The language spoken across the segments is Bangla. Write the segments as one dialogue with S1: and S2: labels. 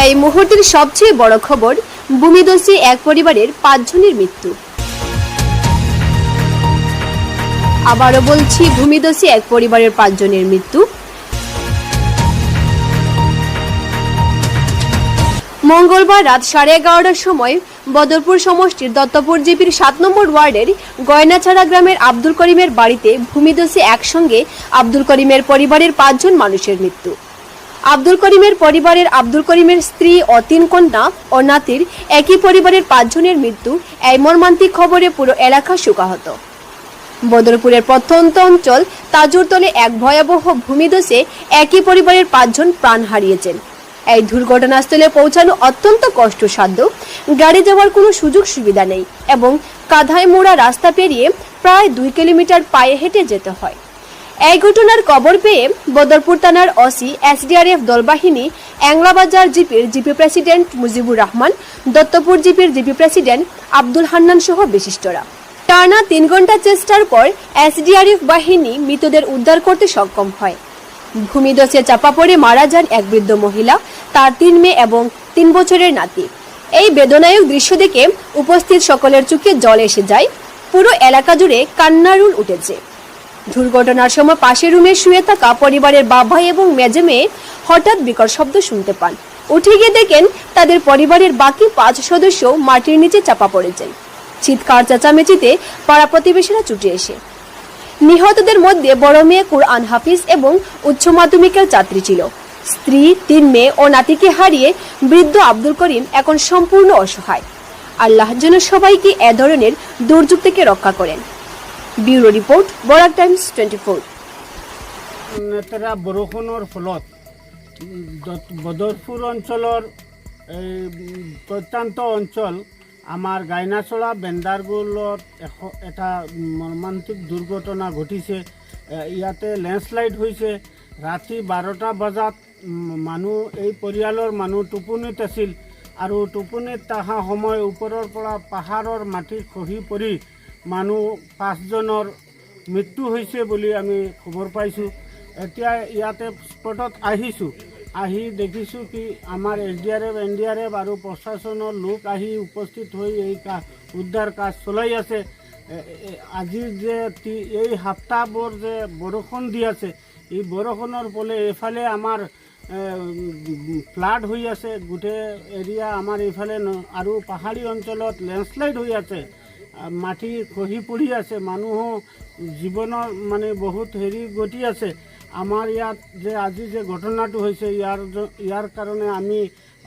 S1: এই মুহূর্তের সবচেয়ে বড় খবর, ভূমিদস্যু এক পরিবারের পাঁচজনের মৃত্যু। আবারও বলছি, ভূমিদস্যু এক পরিবারের পাঁচজনের মৃত্যু। মঙ্গলবার রাত সাড়ে এগারোটার সময় বদরপুর সমষ্টির দত্তপুর জিপির সাত নম্বর ওয়ার্ডের গয়নাছাড়া গ্রামের আব্দুল করিমের বাড়িতে ভূমিদস্যু একসঙ্গে আব্দুল করিমের পরিবারের পাঁচজন মানুষের মৃত্যু। আব্দুল করিমের পরিবারের আব্দুল করিমের স্ত্রী ও তিন কন্যা ও নাতির একই পরিবারের পাঁচজনের মৃত্যু, এই মর্মান্তিক খবরে পুরো এলাকা শোকাহত। বদরপুরের প্রত্যন্ত অঞ্চল তাজুরতলে এক ভয়াবহ ভূমিধসে একই পরিবারের পাঁচজন প্রাণ হারিয়েছেন। এই দুর্ঘটনাস্থলে পৌঁছানো অত্যন্ত কষ্টসাধ্য। গাড়ি যাওয়ার কোনো সুযোগ সুবিধা নেই এবং কাঁধায় মোড়া রাস্তা পেরিয়ে প্রায় দুই কিলোমিটার পায়ে হেঁটে যেতে হয়। এই ঘটনার খবর পেয়ে বদরপুর থানার ওসি, এসডিআরএফ দলবাহিনী অ্যাংলাবাজার জিপির জিপি প্রেসিডেন্ট মুজিবুর রহমান, দত্তপুর জিপির জিপি প্রেসিডেন্ট আব্দুল হান্নান সহ বিশিষ্টরা। টানা তিন ঘণ্টা চেষ্টার পর এসডিআরএফ বাহিনী মৃতদের উদ্ধার করতে সক্ষম হয়। ভূমিদস্যে চাপা পড়ে মারা যান এক বৃদ্ধ মহিলা, তার তিন মেয়ে এবং তিন বছরের নাতি। এই বেদনায়ক দৃশ্য দেখে উপস্থিত সকলের চোখে জল এসে যায়। পুরো এলাকা জুড়ে কান্নারুল উঠেছে। দুর্ঘটনার সময় পাশের রুমে শুয়ে থাকা পরিবারের বাবা এবং মেজে মেয়ে হঠাৎ বিকট শব্দ শুনতে পান। উঠে গিয়ে দেখেন তাদের পরিবারের বাকি পাঁচ সদস্য মাটির নিচে চাপা পড়েছেন। চিৎকার চেঁচামেচিতে পাড়া প্রতিবেশীরা ছুটে এসে। নিহতদের মধ্যে বড় মেয়ে কুরআন হাফিজ এবং উচ্চ মাধ্যমিকের ছাত্রী ছিল। স্ত্রী, তিন মেয়ে ও নাতিকে হারিয়ে বৃদ্ধ আব্দুল করিম এখন সম্পূর্ণ অসহায়। আল্লাহ যেন সবাইকে এ ধরনের দুর্যোগ থেকে রক্ষা করেন। Bureau report, Barak Times twenty four.
S2: নেতেৰা বৰষুণৰ ফলত বদৰপুৰ অঞ্চলৰ, এই প্ৰত্যন্ত অঞ্চল, আমাৰ গাইনাচলা বেণ্ডাৰগুলত এশ, এটা মৰ্মান্তিক দুৰ্ঘটনা ঘটিছে। ইয়াতে লেণ্ডশ্লাইড হৈছে। ৰাতি বাৰটা বজাত মানুহ, এই পৰিয়ালৰ মানুহ টোপনিত আছিল। আৰু টোপনিত অহা সময় ওপৰৰ পৰা পাহাৰৰ মাটি খহি পৰি মানুহ পাঁচজনৰ মৃত্যু হৈছে বুলি আমি খবৰ পাইছোঁ। এতিয়া ইয়াতে স্পটত আহিছোঁ। আহি দেখিছোঁ কি আমাৰ S D R F N D R F আৰু প্ৰশাসনৰ লোক আহি উপস্থিত হৈ এই কা, উদ্ধাৰ কাজ চলাই আছে। আজিৰ যে এই সপ্তাহবোৰ যে বৰষুণ দি আছে, এই বৰষুণৰ ফলে এইফালে আমাৰ ফ্লাড হৈ আছে। গোটেই এৰিয়া আমাৰ এইফালে আৰু পাহাৰী অঞ্চলত লেণ্ডশ্লাইড হৈ আছে। মাটি খহি পৰি আছে মানুহো জীৱনৰ মানে বহুত হেৰি গতি আছে। আমাৰ ইয়াত যে আজি যে ঘটনাটো হৈছে, ইয়াৰ ইয়াৰ কাৰণে আমি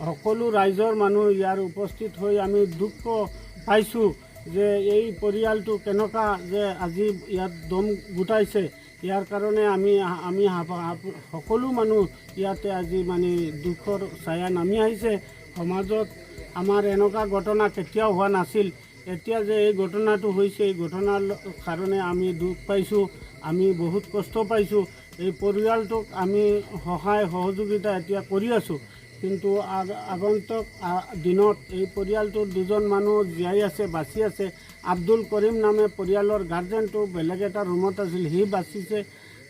S2: সকলো ৰাইজৰ মানুহ ইয়াৰ উপস্থিত হৈ আমি দুখ পাইছোঁ যে এই পৰিয়ালটো কেনেকুৱা যে আজি ইয়াত দম গোটাইছে। ইয়াৰ কাৰণে আমি আমি সকলো মানুহ ইয়াতে আজি মানে দুখৰ ছায়া নামি আহিছে। সমাজত আমাৰ এনেকুৱা ঘটনা কেতিয়াও হোৱা নাছিল। এতিয়া যে এই ঘটনাটো হৈছে, এই ঘটনাৰ কাৰণে আমি দুখ পাইছোঁ, আমি বহুত কষ্ট পাইছোঁ। এই পৰিয়ালটোক আমি সহায়, সহযোগিতা এতিয়া কৰি আছোঁ। কিন্তু আগ- আগন্তুক দিনত এই পৰিয়ালটোৰ দুজন মানুহ জীয়াই আছে, বাচি আছে। আব্দুল কৰিম নামে পৰিয়ালৰ গাৰ্জেনটো বেলেগ এটা ৰুমত আছিল, সি বাচিছে।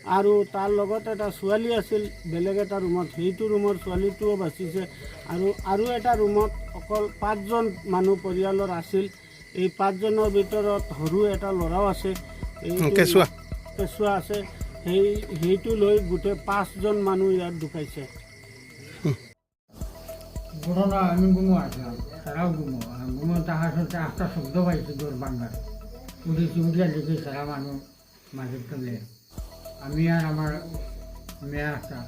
S2: আৰু তাৰ লগত এটা ছোৱালী আছিল, বেলেগ এটা ৰুমত। সেইটো ৰুমৰ ছোৱালীটোও বাচিছে। আৰু আৰু এটা ৰুমত অকল পাঁচজন মানুহ পৰিয়ালৰ আছিল। এই পাঁচজনৰ ভিতৰত সৰু এটা ল'ৰাও আছে
S3: কেঁচুৱা।
S2: কেঁচুৱা আছে সেই সেইটো লৈ গোটেই পাঁচজন মানুহ ইয়াত ঢুকাইছে।
S4: ঘটনা আমি গুমো আসলাম তাহার সাথে একটা শব্দ পাইছি দোর বাংলার উঠেছি উঠিয়া দেখি সারা মানুষ মাঝে তুলে আমি আর আমার মেয়ে একটা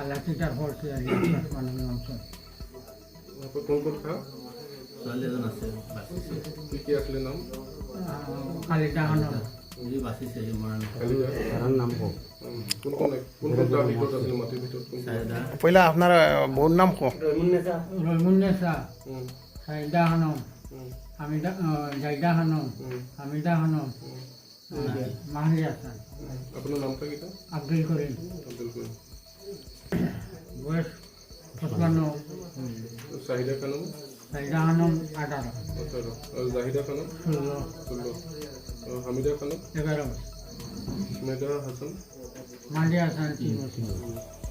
S4: আল্লাহ চিটার পড়ছে মানুষ
S5: খা
S6: ছোৱালী এজন আছে বাচিছে
S5: কি কি। আছিলে নাম।
S6: যি বাচিছে সি মৰা
S3: কওক পহিলা আপোনাৰ বহুত নাম কওক
S4: রইমুন্নেসা
S5: উম,
S4: সাইদা হানম। হামিদা জাইদা হানম। হামিদা হানম। মাহলি হাসান।
S5: আপোনাৰ কেইটা
S4: আব্দুল করিম।
S5: আব্দুল করিম।
S4: বয়স পঁচপান্ন।
S5: চাহিদা খানম?
S4: সাইদা হানম আঠারো।
S5: আঠারো। আৰু জাহিদা খানম?
S4: ষোলো।
S5: আৰু হামিদা খানম?
S4: এগারো।
S5: মেদা হাসান?
S4: মালিয়া হাসান তিন। বছর